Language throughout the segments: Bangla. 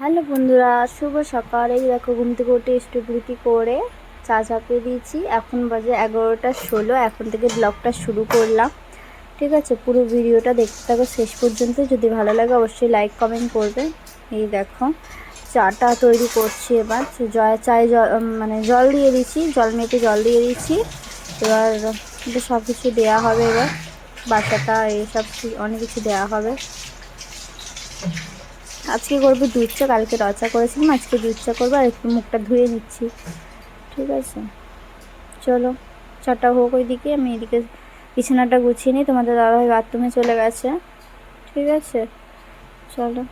হ্যালো বন্ধুরা, শুভ সকাল। এই দেখো, ঘুম থেকে উঠে স্টুবলিটি করে চা চাপিয়ে দিয়েছি। এখন বাজে এগারোটা ষোলো, এখন থেকে ব্লগটা শুরু করলাম। ঠিক আছে, পুরো ভিডিওটা দেখতে থাকো শেষ পর্যন্ত। যদি ভালো লাগে অবশ্যই লাইক কমেন্ট করবে। এই দেখো, চাটা তৈরি করছি এবার। জয়, চায়ে জল মানে জল দিয়ে দিচ্ছি জল মেপে জল দিয়ে দিচ্ছি এবার সব কিছু দেওয়া হবে এবার। বাচ্চাটা এইসব অনেক কিছু দেওয়া হবে। আজকে করব দুধ চা, কালকে রচা করেছিলাম, আজকে দুধ চা করব আর একটু মুখটা ধুয়ে নিচ্ছি। ঠিক আছে? চলো, চাটা হোক ওইদিকে, আমি এদিকে বিছানাটা গুছিয়ে নিই। তোমাদের দাদাভাই বাথরুমে চলে গেছে। ঠিক আছে? চলো।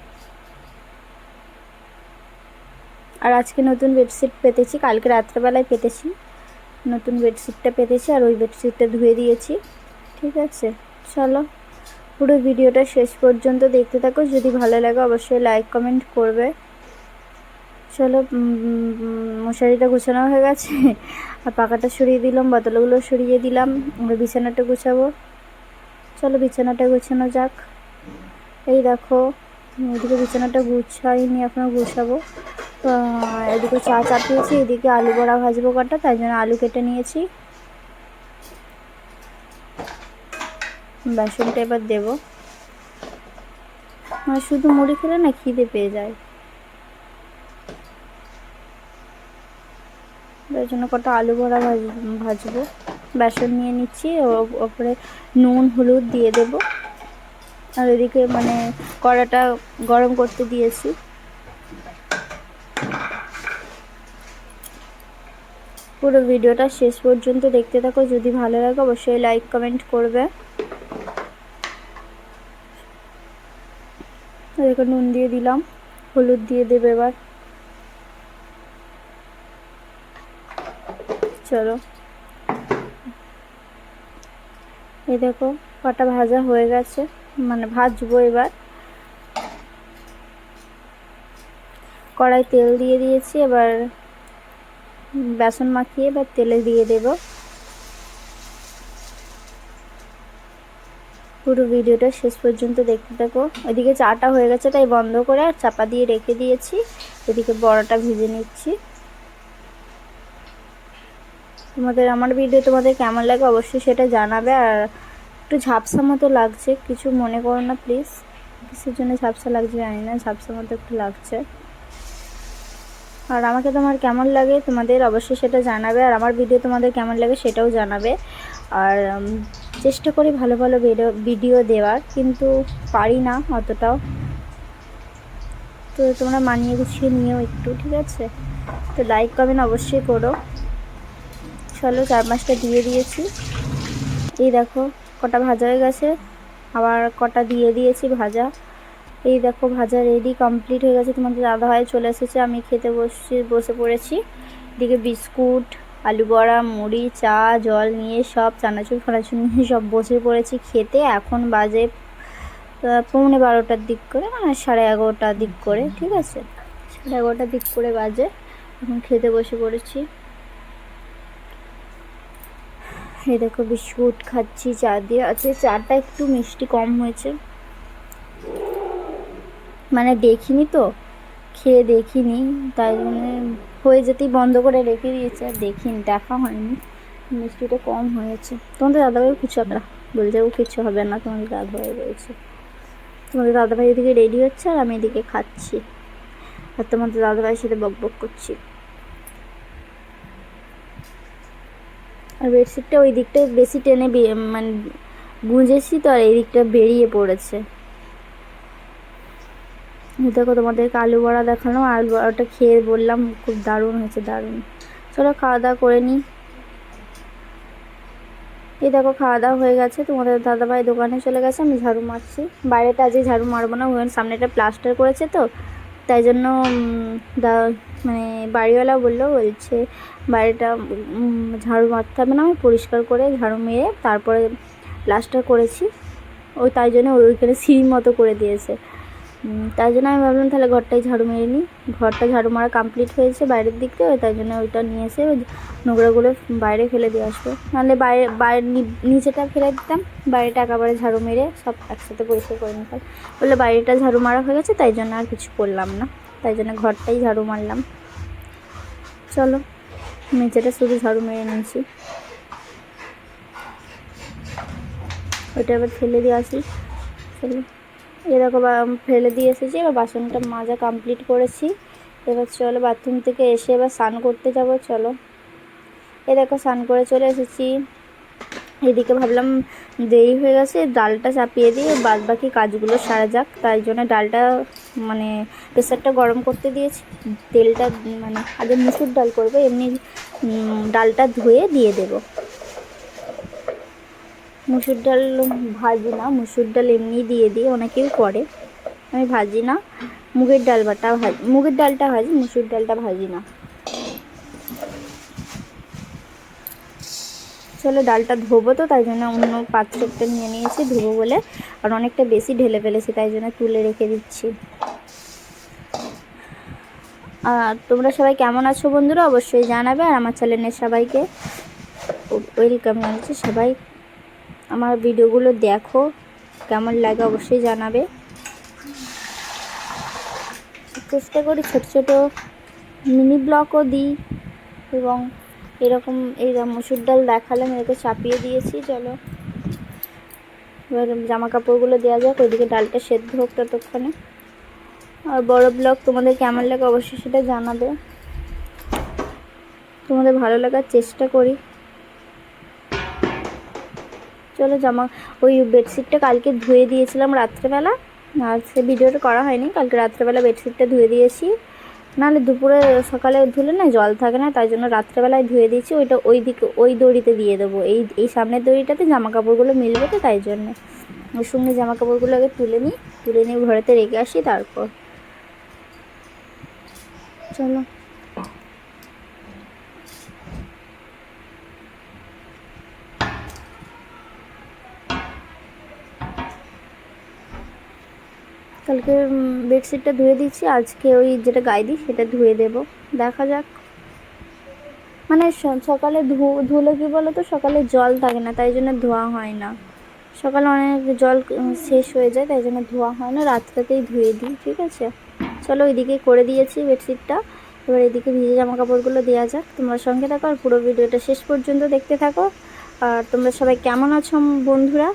আর আজকে নতুন বেডশিট পেতেছি, কালকে রাত্রেবেলায় পেতেছি। নতুন বেডশিটটা পেতেছি আর ওই বেডশিটটা ধুয়ে দিয়েছি। ঠিক আছে? চলো। পুরো ভিডিওটা শেষ পর্যন্ত দেখতে থাকো। যদি ভালো লাগে, অবশ্যই লাইক কমেন্ট করবে। চলো মশারিটা গুছানো হয়ে গেছে। আর পাকাটা সরিয়ে দিলাম বোতলগুলো সরিয়ে দিলাম। আমরা বিছানাটা গুছাবো। চলো, বিছানাটা গুছানো যাক। এই দেখো, এদিকে বিছানাটা গুছাইনি এখনও গুছাবো। এদিকে চা চাপিয়েছি, এদিকে আলু বড়া ভাজবো কটা, তাই জন্য আলু কেটে নিয়েছি। বেসনটা এবার দেবো। মানে শুধু মুড়ি খেলে না খিদে পেয়ে যায়। তার জন্য কটা আলু ভরা ভাজ, ভাজবো। বেসন নিয়ে নিচ্ছি ওপরে নুন, হলুদ দিয়ে দেব। আর এদিকে মানে কড়াটা গরম করতে দিয়েছি। পুরো ভিডিওটা শেষ পর্যন্ত দেখতে থাকো। যদি ভালো লাগে অবশ্যই লাইক, কমেন্ট করবে। দেখো নুন দিয়ে দিলাম, হলুদ দিয়ে দেবে এবার। চলো। এই দেখো কটা ভাজা হয়ে গেছে মানে ভাজবো এবার। কড়াই তেল দিয়ে দিয়েছি, এবার বেসন মাখিয়ে এবার তেলে দিয়ে দেবো। পুরো ভিডিওটা শেষ পর্যন্ত দেখতে থাকো। ওইদিকে চাটা হয়ে গেছে, তাই বন্ধ করে আর চাপা দিয়ে রেখে দিয়েছি। এদিকে বড়াটা ভেজে নিচ্ছি। তোমাদের, আমার ভিডিও তোমাদের কেমন লাগে অবশ্যই সেটা জানাবে। আর একটু ঝাপসা মতো লাগছে, কিছু মনে করো না প্লিজ। কিসের জন্য ঝাপসা লাগছে জানি না, ঝাপসা মতো একটু লাগছে। আর আমাকে তোমার কেমন লাগে তোমাদের অবশ্যই সেটা জানাবে। আর আমার ভিডিও তোমাদের কেমন লাগে সেটাও জানাবে। আর চেষ্টা করি ভালো ভালো ভিডিও দেওয়ার, কিন্তু পারি না অতটাও। তো তোমরা মানিয়ে গুছিয়ে নিও একটু, ঠিক আছে? তো লাইক কমেন্ট অবশ্যই করো। চলো, চার পাঁচটা দিয়ে দিয়েছি। এই দেখো, কটা ভাজা হয়ে গেছে। আবার কটা দিয়ে দিয়েছি ভাজা। এই দেখো, ভাজা রেডি কমপ্লিট হয়ে গেছে। তোমাদের দাদা ভাই চলে এসেছে, আমি খেতে বসে বসে পড়েছি। এদিকে বিস্কুট আলু বড়া, মুড়ি, চা, জল নিয়ে সব চানাচুর, ফানাচুর নিয়ে সব বসে পড়েছি খেতে। এখন বাজে পৌনে বারোটার দিক করে মানে সাড়ে এগারোটার দিক করে, ঠিক আছে? সাড়ে এগারোটার দিক করে বাজে, এখন খেতে বসে পড়েছি। এই দেখো বিস্কুট খাচ্ছি, চা দিয়ে আছে চাটা একটু মিষ্টি কম হয়েছে। মানে দেখিনি তো, খেয়ে দেখিনি, তাই জন্য হয়ে যেতেই বন্ধ করে রেখে দিয়েছে, আর দেখিনি, দেখা হয়নি। মিষ্টিটা কম হয়েছে। তোমাদের দাদাভাই কিছু হবে না বলছে ও কিছু হবে না, তোমাদের দাদাভাই রয়েছে তোমাদের দাদাভাই এদিকে রেডি হচ্ছে, আর আমি এদিকে খাচ্ছি। আর তোমাদের দাদাভাইয়ের সাথে বক বক করছি। আর বেডশিটটা ওই দিকটা বেশি টেনে মানে গুঁজেছি তো, আর এই দিকটা বেরিয়ে পড়েছে। দেখো তোমাদেরকে আলু বড়া দেখালাম, আলু বড়াটা খেয়ে বললাম খুব দারুণ হয়েছে, দারুণ। চলো খাওয়া দাওয়া করে নিই এই দেখো খাওয়া দাওয়া হয়ে গেছে, তোমাদের দাদাভাই দোকানে চলে গেছে, আমি ঝাড়ু মারছি। বাইরেটা আজকে ঝাড়ু মারবো না, ওখানে সামনেটা প্লাস্টার করেছে তো, তাই জন্য দা মানে বাড়িওয়ালা বলল, বলছে বাড়িটা ঝাড়ু মারতে হবে না আমি পরিষ্কার করে ঝাড়ু মেরে তারপরে প্লাস্টার করেছি। ওই তাই জন্য ওইখানে সিঁড়ি মতো করে দিয়েছে। তাই জন্য আমি ভাবলাম তাহলে ঘরটাই ঝাড়ু মেরে নিই। ঘরটা ঝাড়ু মারা কমপ্লিট হয়েছে বাইরের দিক থেকে, তাই জন্য ওইটা নিয়ে এসে ওই নোংরাগুলো বাইরে ফেলে দিয়ে আসব। নাহলে বাইরে বাইরে নিচেটা ফেলে দিতাম, বাইরেটা একেবারে ঝাড়ু মেরে সব একসাথে পরিষ্কার করে নিতাম। বললে বাইরেটা ঝাড়ু মারা হয়ে গেছে, তাই জন্য আর কিছু করলাম না। তাই জন্য ঘরটাই ঝাড়ু মারলাম। চলো মেঝেটা শুধু ঝাড়ু মেরে নিয়েছি। ওইটা এবার ফেলে দিয়ে আসি। চলো। এরকম ফেলে দিয়ে এসেছি, এবার বাসনটা মাজা কমপ্লিট করেছি। এবার চলো বাথরুম থেকে এসে এবার স্নান করতে যাব, চলো। এ দেখো, স্নান করে চলে এসেছি। এদিকে ভাবলাম দেরি হয়ে গেছে, ডালটা চাপিয়ে দিয়ে বাদ বাকি কাজগুলো সারা যাক। তাই জন্য ডালটা মানে প্রেসারটা গরম করতে দিয়েছি। তেলটা মানে আগে মুসুর ডাল করব, এমনি ডালটা ধুয়ে দিয়ে দেব। মুসুর ডাল ভাজি না, মুসুর ডাল এমনি দিয়ে দিই, অনেকেই করে। আমি ভাজি না, মুগের ডাল বাটা ভাজি, মুগের ডালটা ভাজি, মুসুর ডালটা ভাজি না। চলো ডালটা ধোবো তো, তাই জন্য অন্য পাত্রটা নিয়ে নিয়েছি ধোবো বলে, আর অনেকটা বেশি ঢেলে ফেলেছি, তাই জন্য তুলে রেখে দিচ্ছি। আর তোমরা সবাই কেমন আছো বন্ধুরা, অবশ্যই জানাবে, আর আমার চ্যানেলের সবাইকে ওয়েলকাম জানাচ্ছি সবাই আমার ভিডিওগুলো দেখো, কেমন লাগে অবশ্যই জানাবে। চেষ্টা করি ছোট ছোট মিনি ব্লকও দিই এবং এরকম এই মুসুর ডাল দেখালাম এরকম চাপিয়ে দিয়েছি, চলো। এবার জামা কাপড়গুলো দেওয়া যাক, ওইদিকে ডালটা সেদ্ধ হোক ততক্ষণে। আর বড় ব্লগ তোমাদের কেমন লাগে অবশ্যই সেটা জানাবে। তোমাদের ভালো লাগার চেষ্টা করি। চলো জামা, ওই বেডশিটটা কালকে ধুয়ে দিয়েছিলাম রাত্রেবেলা। সে ভিডিওটা করা হয়নি, কালকে রাত্রেবেলা বেডশিটটা ধুয়ে দিয়েছি। নাহলে দুপুরে সকালে ধুলে না জল থাকে না, তাই জন্য রাত্রেবেলায় ধুয়ে দিয়েছি। ওইটা ওই দিকে, ওই দড়িতে দিয়ে দেবো। এই এই সামনের দড়িটাতে জামা কাপড়গুলো মিলবে তো তাই জন্যে। ওর সঙ্গে জামা কাপড়গুলো আগে তুলে নিই, তুলে নিয়ে ঘরেতে রেখে আসি তারপর। চলো। কালকে বেডশিটটা ধুয়ে দিচ্ছি আজকে ওই যেটা গায়ে দিই, সেটা ধুয়ে দেব। দেখা যাক। মানে সকালে ধুলে কি বলো তো সকালে জল থাকে না, তাই জন্য ধোয়া হয় না। সকালে অনেক জল শেষ হয়ে যায়, তাই জন্য ধোয়া হয় না। রাত্রেতেই ধুয়ে দিই, ঠিক আছে? চলো ওইদিকে করে দিয়েছি বেডশিটটা। এবার এদিকে ভিজে জামা কাপড়গুলো দেওয়া যাক। তোমরা সঙ্গে থাকো আর পুরো ভিডিওটা শেষ পর্যন্ত দেখতে থাকো। আর তোমরা সবাই কেমন আছো, বন্ধুরা?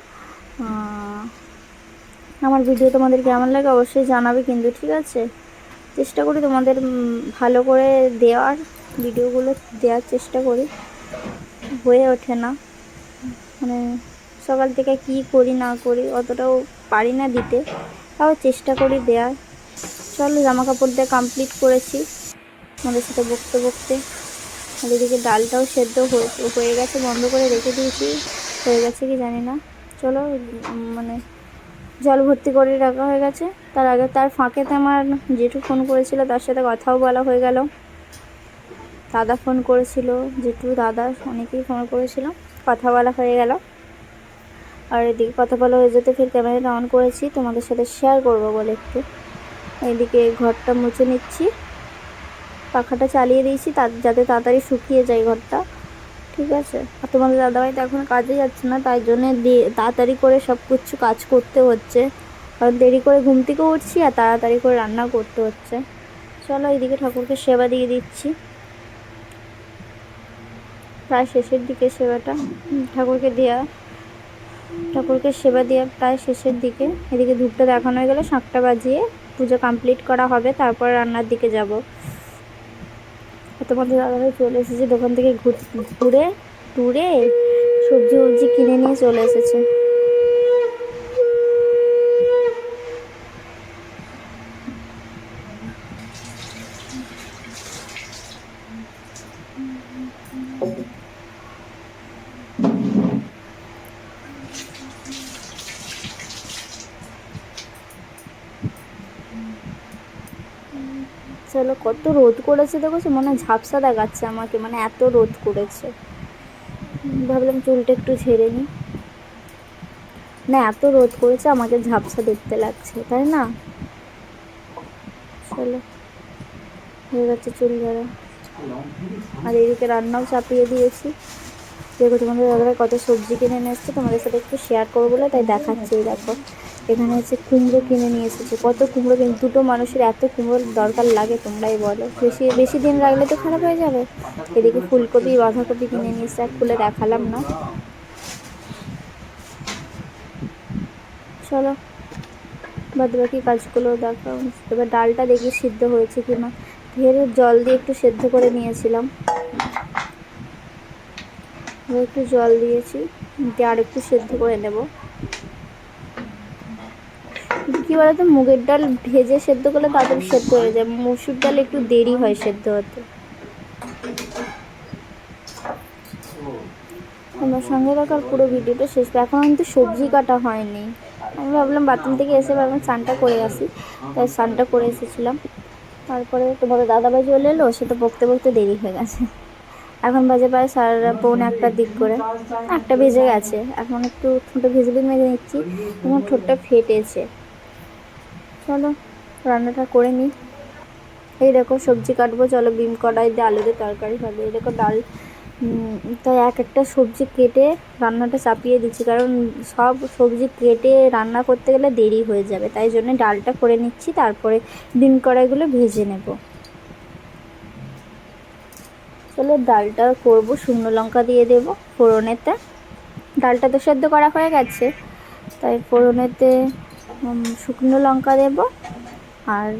আমার ভিডিও তোমাদের কেমন লাগে অবশ্যই জানাবে কিন্তু, ঠিক আছে? চেষ্টা করি তোমাদের ভালো করে দেওয়ার, ভিডিওগুলো দেওয়ার চেষ্টা করি। হয়ে ওঠে না। মানে সকাল থেকে কি করি, না করি, অতটাও পারি না দিতে। তাও চেষ্টা করি দেওয়ার। চলো জামা কাপড় দিয়ে কমপ্লিট করেছি। আমাদের সাথে বকতে বকতে। আর এদিকে ডালটাও সেদ্ধ হয়ে হয়ে গেছে, বন্ধ করে রেখে দিয়েছি। হয়ে গেছে কি জানি না। চলো মানে জল ভর্তি করে রাখা হয়ে গেছে। তার আগে তার ফাঁকেতে আমার জেঠু ফোন করেছিল, তার সাথে কথাও বলা হয়ে গেল। দাদা ফোন করেছিল, জেঠু, দাদা অনেকেই ফোন করেছিল, কথা বলা হয়ে গেল। আর এদিকে কথা বলা হয়ে যেতে ফির ক্যামেরাটা অন করেছি, তোমাদের সাথে শেয়ার করব বলে একটু। এদিকে ঘরটা মুছে নিচ্ছি। পাখাটা চালিয়ে দিয়েছি তা যাতে তাড়াতাড়ি শুকিয়ে যায় ঘরটা। ঠিক আছে। আর তোমাদের দাদাভাই তো এখন কাজে যাচ্ছে না, তাই জন্য তাড়াতাড়ি করে সব কিছু কাজ করতে হচ্ছে। কারণ দেরি করে ঘুম থেকে উঠছি আর তাড়াতাড়ি করে রান্না করতে হচ্ছে। চলো এইদিকে ঠাকুরকে সেবা দিয়ে দিচ্ছি। প্রায় শেষের দিকে সেবাটা। ঠাকুরকে দেওয়া ঠাকুরকে সেবা দেওয়া প্রায় শেষের দিকে। এদিকে ধূপটা দেখানো হয়ে গেলে শাঁখটা বাজিয়ে পুজো কমপ্লিট করা হবে, তারপর রান্নার দিকে যাব। তোমাদের দাদাভাই চলে এসেছে দোকান থেকে ঘুর- টুরে সবজি সবজি কিনে নিয়ে চলে এসেছে। কত রোদ করেছে দেখেছ মনে হয় ঝাপসা দেখাচ্ছে আমাকে মানে এত রোদ করেছে। ভাবলাম চুলটা একটু ঝেড়ে নিই। না, এত রোদ করেছে, আমাকে ঝাপসা দেখতে লাগছে, তাই না? চলো, হয়ে গেছে চুল ঝাড়া। আর এদিকে রান্নাও চাপিয়ে দিয়েছি। দেখো তোমাদের দাদাভাই কত সবজি কিনে নিয়ে এসছে, তোমাদের সাথে একটু শেয়ার করব বলে, তাই দেখাচ্ছি দেখো। এখানে হচ্ছে কুমড়ো কিনে নিয়ে এসেছে। কত কুমড়ো কিনে দুটো মানুষের এত কুমড়োর দরকার লাগে তোমরাই বলো। বেশি বেশি দিন রাখলে তো খারাপ হয়ে যাবে। এদিকে ফুলকপি, বাঁধাকপি কিনে নিয়ে এসে আর খুলে দেখালাম না। চলো বাদ বাকি কাজগুলো দেখাও। এবার ডালটা দেখি সিদ্ধ হয়েছে কি না ফের জল দিয়ে একটু সেদ্ধ করে নিয়েছিলাম। একটু জল দিয়েছি। দিয়ে আর একটু সেদ্ধ করে নেব। কী বলতো, মুগের ডাল ভেজে সেদ্ধ করলে তাড়াতাড়ি সেদ্ধ হয়ে যায়। মুসুর ডাল একটু দেরি হয় সেদ্ধ হতে। আমার সঙ্গে রাখার পুরো ভিডিওটা শেষ এখন কিন্তু সবজি কাটা হয়নি। আমি ভাবলাম বাথরুম থেকে এসে ভাবলাম স্নানটা করে আসি। তাই স্নানটা করে এসেছিলাম। তারপরে তোমাদের দাদাভাই চলে এলো সেটা বকতে বকতে দেরি হয়ে গেছে। এখন বাজে প্রায় সাড়ে পৌনে একটার দিক করে। একটা ভেজে গেছে। এখন একটু ঠোঁটে ভেজলিন মেজে নিচ্ছি। এবং ঠোঁটটা ফেটেছে। চলো, রান্নাটা করে নিই এই দেখো সবজি কাটবো, চলো বিম কড়াই দিয়ে আলু দিয়ে তরকারি হবে। এই দেখো ডাল তাই এক একটা সবজি কেটে রান্নাটা চাপিয়ে দিচ্ছি, কারণ সব সবজি কেটে রান্না করতে গেলে দেরি হয়ে যাবে। তাই জন্য ডালটা করে নিচ্ছি, তারপরে বিম কড়াইগুলো ভেজে নেব। চলো ডালটা করব, শুকনো লঙ্কা দিয়ে দেব ফোড়নেতে। ডালটা তো সেদ্ধ করা হয়ে গেছে, তাই ফোড়নেতে শুকনো লঙ্কা দেব। আর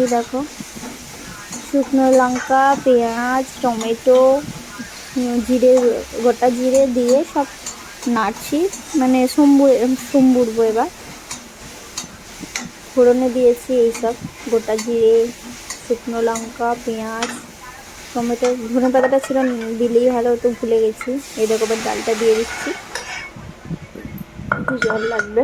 এই দেখো, শুকনো লঙ্কা, পেঁয়াজ, টমেটো, জিরে, গোটা জিরে দিয়ে সব নাড়ছি। মানে সম্বুর সম্বুরবো এবার। ফোড়নে দিয়েছি এইসব, গোটা জিরে, শুকনো লঙ্কা, পেঁয়াজ, টমেটো। ধনে পাতাটা ছিল দিলেই ভালো হতো, ভুলে গেছি। এই দেখো ডালটা দিয়ে দিচ্ছি। জল লাগবে।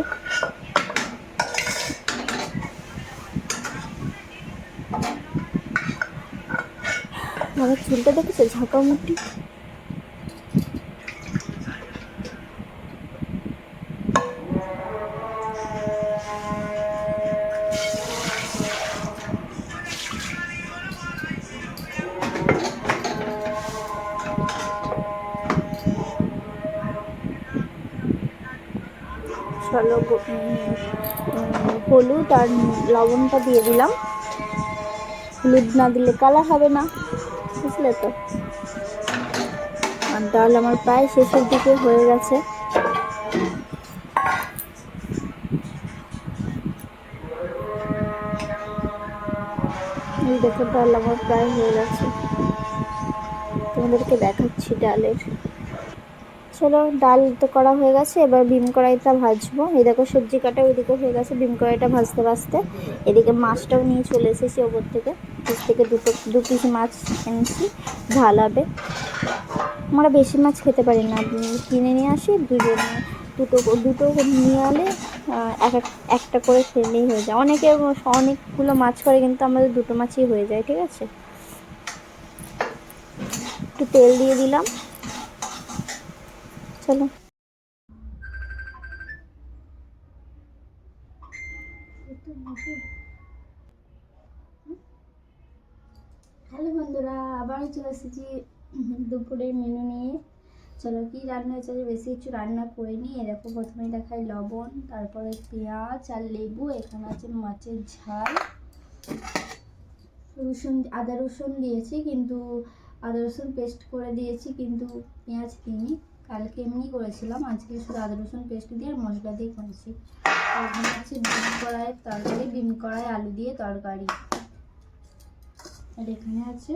আমার চুলটা দেখেছে? ঝাঁকা হলুদ আর লবণটা দিয়ে দিলাম। হলুদ না দিলে কালার হবে না, বুঝলে তো? আর ডাল আমার প্রায় শেষের দিকে হয়ে গেছে। দেখো, ডাল আমার প্রায় হয়ে গেছে। তোমাদেরকে দেখাচ্ছি ডালের। চলো ডাল তো করা হয়ে গেছে, এবার ভীম কড়াইটা ভাজবো। এই দেখো সবজি কাটা ওইদিকে হয়ে গেছে বিম কড়াইটা ভাজতে ভাজতে। এদিকে মাছটাও নিয়ে চলে এসেছি ওপর থেকে। পিস থেকে দুটো, দু পিস মাছ এনেছি, ঝাল হবে। আমরা বেশি মাছ খেতে পারি না। কিনে নিয়ে আসি দুজনে দুটো দুটো নিয়ে আলে এক, একটা করে খেলেই হয়ে যায়। অনেকে অনেকগুলো মাছ করে, কিন্তু আমাদের দুটো মাছই হয়ে যায়, ঠিক আছে? একটু তেল দিয়ে দিলাম। চলো। হ্যালো বন্ধুরা, আবারও চলে এসেছি দুপুরের মেনু নিয়ে। চলো, কি রান্না হয়েছে? বেশি কিছু রান্না করিনি। এরকম প্রথমে দেখাই লবণ, তারপরে পেঁয়াজ আর লেবু, এখানে আছে মাছের ঝাল। রসুন, আদা রসুন দিয়েছি, কিন্তু আদা রসুন পেস্ট করে দিয়েছি, কিন্তু পেঁয়াজ দিইনি। কালকে এমনি করেছিলাম, আজকে শুধু আদা, রসুন পেস্ট দিয়ে আর মশলা দিয়ে করেছি। এখানে আছে ডিম কড়াইয়ের তরকারি, ডিম কড়াই, আলু দিয়ে তরকারি। আর এখানে আছে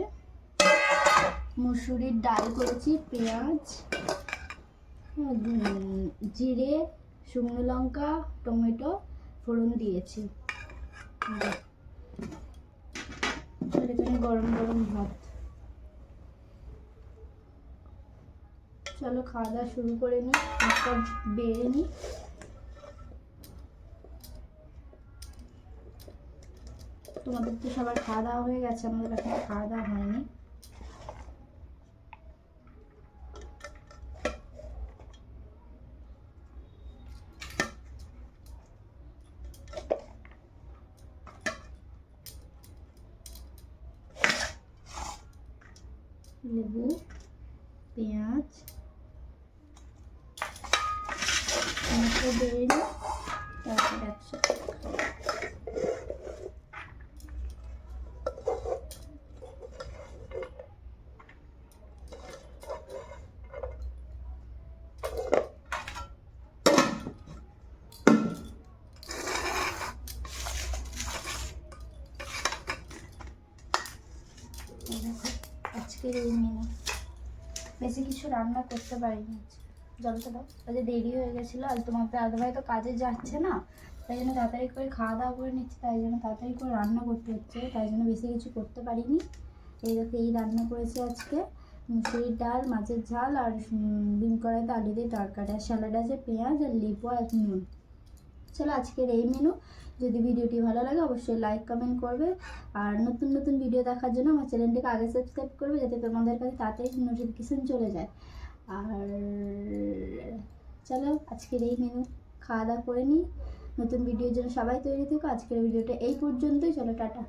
মুসুরির ডাল করেছি, পেঁয়াজ জিরে, শুকনো লঙ্কা, টমেটো ফোড়ন দিয়েছি। এখানে গরম গরম ভাত। চলো খাওয়া দাওয়া শুরু করে নিই একটা বেড়ে নিই তোমাদের তো সবার খাওয়া দাওয়া হয়ে গেছে, আমাদের এখন খাওয়া দাওয়া হয়নি। আজকের এই বেশি কিছু রান্না করতে পারিনি। জলটা দাও। আজ দেরি হয়ে গেছিল। আর তোমার দাদাভাই তো কাজে যাচ্ছে না। তাই জন্য তাড়াতাড়ি করে খাওয়া দাওয়া করে নিচ্ছি, তাই জন্য তাড়াতাড়ি করে রান্না করতে হচ্ছে, তাই জন্য বেশি কিছু করতে পারিনি। এই দেখো, এই রান্না করেছি আজকে। মুসুরির ডাল, মাছের ঝাল আর ডিম কড়াইতে আলু দিয়ে তরকারি আর স্যালাড আছে, পেঁয়াজ আর লেবু আর নুন। চলো আজকের এই মেনু যদি ভিডিওটি ভালো লাগে, অবশ্যই লাইক কমেন্ট করবে। আর নতুন নতুন ভিডিও দেখার জন্য আমার চ্যানেলটিকে আগে সাবস্ক্রাইব করবে, যাতে তোমাদের কাছে তাড়াতাড়ি নোটিফিকেশান চলে যায়। আর চলো আজকের এই মেনু খাওয়া দাওয়া করে নিই। নতুন ভিডিওর জন্য সবাই তৈরি থেকো। আজকের ভিডিওটা এই পর্যন্তই। চলো টাটা।